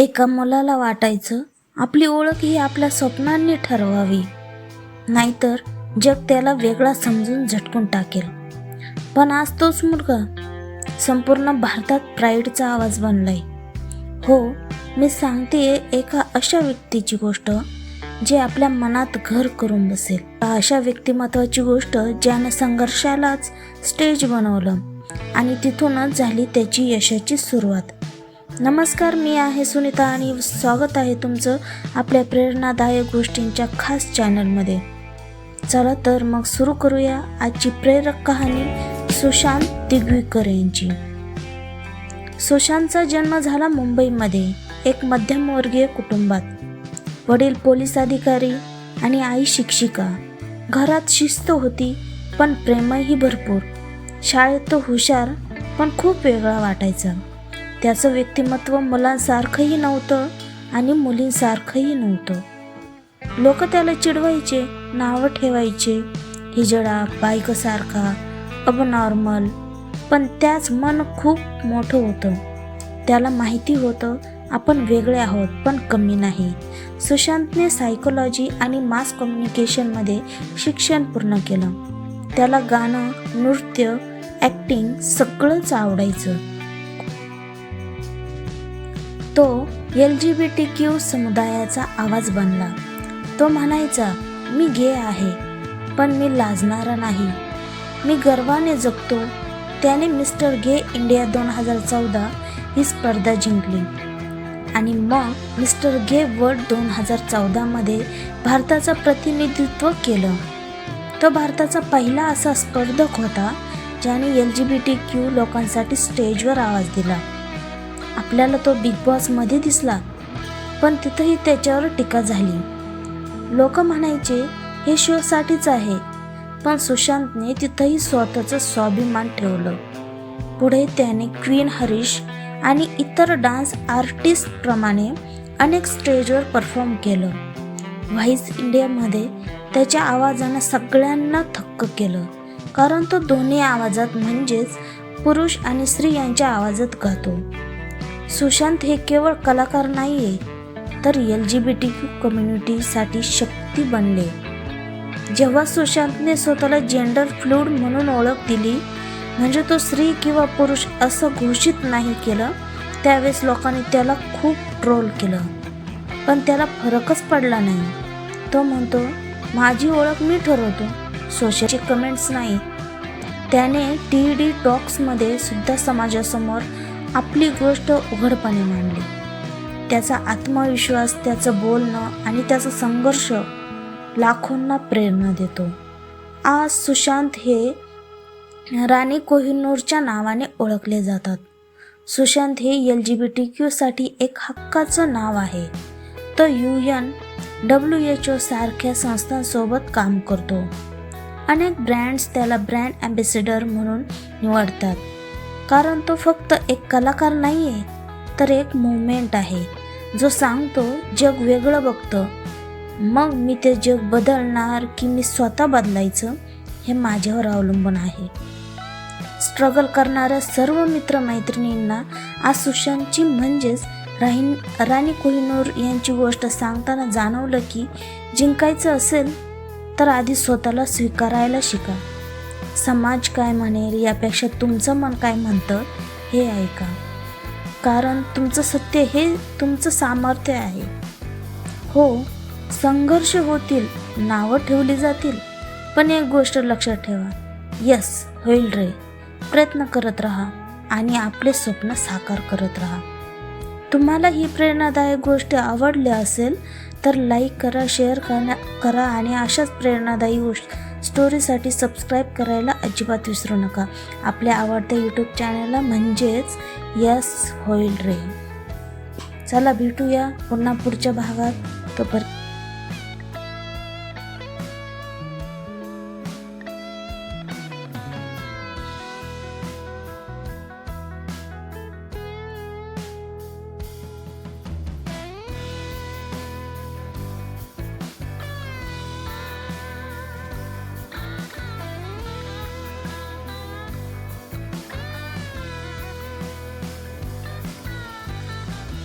एका मुलाला वाटायचं आपली ओळख ही आपल्या स्वप्नांनी ठरवावी. नाहीतर जग त्याला वेगळा समजून झटकून टाकेल. पण आज तोच मुलगा संपूर्ण भारतात प्राईडचा आवाज बनलाय. हो मी सांगते एका अशा व्यक्तीची गोष्ट जे आपल्या मनात घर करून बसेल. अशा व्यक्तिमत्वाची गोष्ट ज्यानं संघर्षालाच स्टेज बनवलं आणि तिथूनच झाली त्याची यशाची सुरुवात. नमस्कार मी आहे सुनीता आणि स्वागत आहे तुमचं आपल्या प्रेरणादायक गोष्टींच्या खास चॅनलमध्ये. चला तर मग सुरू करूया आजची प्रेरक कहाणी सुशांत दिग्विकर यांची. सुशांतचा जन्म झाला मुंबईमध्ये एक मध्यमवर्गीय कुटुंबात. वडील पोलीस अधिकारी आणि आई शिक्षिका. घरात शिस्त होती पण प्रेमही भरपूर. शाळेत तो हुशार पण खूप वेगळा वाटायचा. त्याचं व्यक्तिमत्व मुलांसारखंही नव्हतं आणि मुलींसारखंही नव्हतं. लोक त्याला चिडवायचे नावं ठेवायचे हिजडा बायकसारखा अबनॉर्मल पण त्याच मन खूप मोठं होतं. त्याला माहिती होतं आपण वेगळे आहोत पण कमी नाही. सुशांतने सायकोलॉजी आणि मास कम्युनिकेशनमध्ये शिक्षण पूर्ण केलं. त्याला गाणं नृत्य ॲक्टिंग सगळंच आवडायचं. तो L G B T Q समुदायाचा आवाज बनला. तो म्हणायचा मी गे आहे पण मी लाजणारा नाही. मी गर्वाने जगतो. त्याने मिस्टर गे इंडिया दोन हजार चौदा ही स्पर्धा जिंकली. आणि मग मिस्टर गे वर्ल्ड दोन हजार चौदामध्ये भारताचं प्रतिनिधित्व केलं. तो भारताचा पहिला असा स्पर्धक होता ज्याने L G B T Q लोकांसाठी स्टेजवर आवाज दिला. आपल्याला तो बिग बॉसमध्ये दिसला. पण तिथंही त्याच्यावर टीका झाली. लोक म्हणायचे हे शोसाठीच आहे. पण सुशांतने तिथंही स्वतःचं स्वाभिमान ठेवलं. पुढे त्याने क्वीन हरीश आणि इतर डान्स आर्टिस्टप्रमाणे अनेक स्टेजवर परफॉर्म केलं. व्हाईस इंडियामध्ये त्याच्या आवाजानं सगळ्यांना थक्क केलं. कारण तो दोन्ही आवाजात म्हणजेच पुरुष आणि स्त्री यांच्या आवाजात गातो. सुशांत हे केवळ कलाकार नाही आहे तर L G B T Q कम्युनिटीसाठी शक्ती बनले. जेव्हा सुशांतने स्वतःला जेंडर फ्लूड म्हणून ओळख दिली म्हणजे तो स्त्री किंवा पुरुष असं घोषित नाही केलं त्यावेळेस लोकांनी त्याला खूप ट्रोल केलं. पण त्याला फरकच पडला नाही. तो म्हणतो माझी ओळख मी ठरवतो सोशलचे कमेंट्स नाही. त्याने टी डी टॉक्समध्ये सुद्धा समाजासमोर आपली गोष्ट उघडपणे मांडली. त्याचा आत्मविश्वास त्याचं बोलणं आणि त्याचा संघर्ष लाखोंना प्रेरणा देतो. आज सुशांत हे राणी कोहिनूरच्या नावाने ओळखले जातात. सुशांत हे एल जी बी टी क्यूसाठी एक हक्काचं नाव आहे. तो U N W H O सारख्या संस्थांसोबत काम करतो. अनेक ब्रँड्स त्याला ब्रँड ॲम्बेसेडर म्हणून निवडतात. कारण तो फक्त एक कलाकार नाही आहे तर एक मुवमेंट आहे. जो सांगतो जग वेगळं बघतं. मग मी ते जग बदलणार की मी स्वतः बदलायचं हे माझ्यावर अवलंबून आहे. स्ट्रगल करणाऱ्या सर्व मित्रमैत्रिणींना आज सुशांतची म्हणजेच राहीन राणी कोहिनूर यांची गोष्ट सांगताना जाणवलं की जिंकायचं असेल तर आधी स्वतःला स्वीकारायला शिका. समाज काय म्हणेल यापेक्षा तुमचं मन काय म्हणतं हे ऐका. कारण तुमचं सत्य हे तुमचं सामर्थ्य आहे. हो संघर्ष होतील नावं ठेवली जातील पण एक गोष्ट लक्षात ठेवा. यस होईल रे. प्रयत्न करत राहा आणि आपले स्वप्न साकार करत राहा. तुम्हाला ही प्रेरणादायक गोष्ट आवडली असेल तर लाईक करा शेअर करा करा आणि अशाच प्रेरणादायी गोष्ट स्टोरीसाठी सबस्क्राईब करायला अजिबात विसरू नका. आपल्या आवडत्या यूट्यूब चॅनलला म्हणजेच यस होईल रे. चला भेटूया पुन्हा पुढच्या भागात. तोपर्यंत